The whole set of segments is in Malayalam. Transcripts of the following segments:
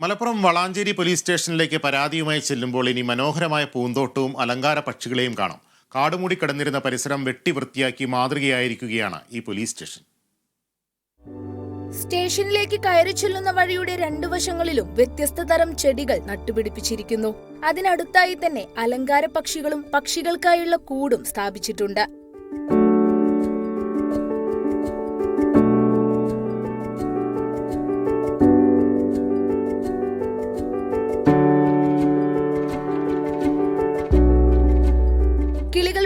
മലപ്പുറം വളാഞ്ചേരി പോലീസ് സ്റ്റേഷനിലേക്ക് പരാതിയുമായി ചെല്ലുമ്പോൾ ഇനി മനോഹരമായ പൂന്തോട്ടവും അലങ്കാര പക്ഷികളെയും കാണാം. കാടുമൂടി കിടന്നിരുന്ന പരിസരം വെട്ടി വൃത്തിയാക്കി മാതൃകയായിരിക്കുകയാണ് ഈ പോലീസ് സ്റ്റേഷൻ. സ്റ്റേഷനിലേക്ക് കയറി ചെല്ലുന്ന വഴിയുടെ രണ്ടു വശങ്ങളിലും വ്യത്യസ്ത തരം ചെടികൾ നട്ടുപിടിപ്പിച്ചിരിക്കുന്നു. അതിനടുത്തായി തന്നെ അലങ്കാര പക്ഷികളും പക്ഷികൾക്കായുള്ള കൂടും സ്ഥാപിച്ചിട്ടുണ്ട്.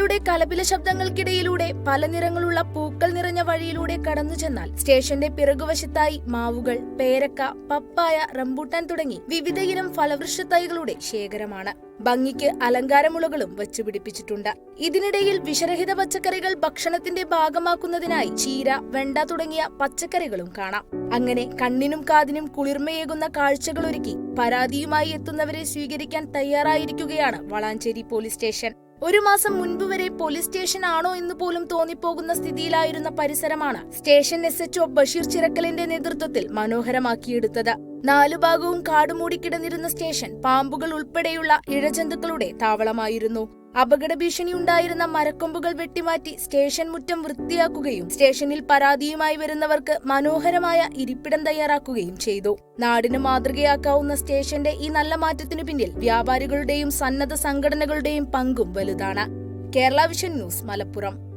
കിളികളുടെ കലപില ശബ്ദങ്ങൾക്കിടയിലൂടെ പല നിറങ്ങളുള്ള പൂക്കൾ നിറഞ്ഞ വഴിയിലൂടെ കടന്നു ചെന്നാൽ സ്റ്റേഷന്റെ പിറകുവശത്തായി മാവുകൾ പേരക്ക പപ്പായ റംബൂട്ടാൻ തുടങ്ങി വിവിധയിനം ഫലവൃക്ഷ തൈകളുടെ ശേഖരമാണ്. ഭംഗിക്ക് അലങ്കാരമുളകളും വച്ചുപിടിപ്പിച്ചിട്ടുണ്ട്. ഇതിനിടയിൽ വിഷരഹിത പച്ചക്കറികൾ ഭക്ഷണത്തിന്റെ ഭാഗമാക്കുന്നതിനായി ചീര വെണ്ട തുടങ്ങിയ പച്ചക്കറികളും കാണാം. അങ്ങനെ കണ്ണിനും കാതിനും കുളിർമയേകുന്ന കാഴ്ചകളൊരുക്കി പരാതിയുമായി എത്തുന്നവരെ സ്വീകരിക്കാൻ തയ്യാറായിരിക്കുകയാണ് വളാഞ്ചേരി പോലീസ് സ്റ്റേഷൻ. ഒരു മാസം മുൻപ് വരെ പോലീസ് സ്റ്റേഷൻ ആണോ എന്ന് പോലും തോന്നിപ്പോകുന്ന സ്ഥിതിയിലായിരുന്ന പരിസരമാണ് സ്റ്റേഷൻ എസ് എച്ച്ഒ ബഷീർ ചിറക്കലിന്റെ നേതൃത്വത്തിൽ മനോഹരമാക്കിയെടുത്തത്. നാലു ഭാഗവും കാടുമൂടിക്കിടന്നിരുന്ന സ്റ്റേഷൻ പാമ്പുകൾ ഉൾപ്പെടെയുള്ള ഇഴജന്തുക്കളുടെ താവളമായിരുന്നു. അപകട ഭീഷണി ഉണ്ടായിരുന്ന മരക്കൊമ്പുകൾ വെട്ടിമാറ്റി സ്റ്റേഷൻ മുറ്റം വൃത്തിയാക്കുകയും സ്റ്റേഷനിൽ പരാതിയുമായി വരുന്നവർക്ക് മനോഹരമായ ഇരിപ്പിടം തയ്യാറാക്കുകയും ചെയ്തു. നാടിന് മാതൃകയാക്കാവുന്ന സ്റ്റേഷന്റെ ഈ നല്ല മാറ്റത്തിനു പിന്നിൽ വ്യാപാരികളുടെയും സന്നദ്ധ സംഘടനകളുടെയും പങ്കും വലുതാണ്. Kerala vision news Malappuram.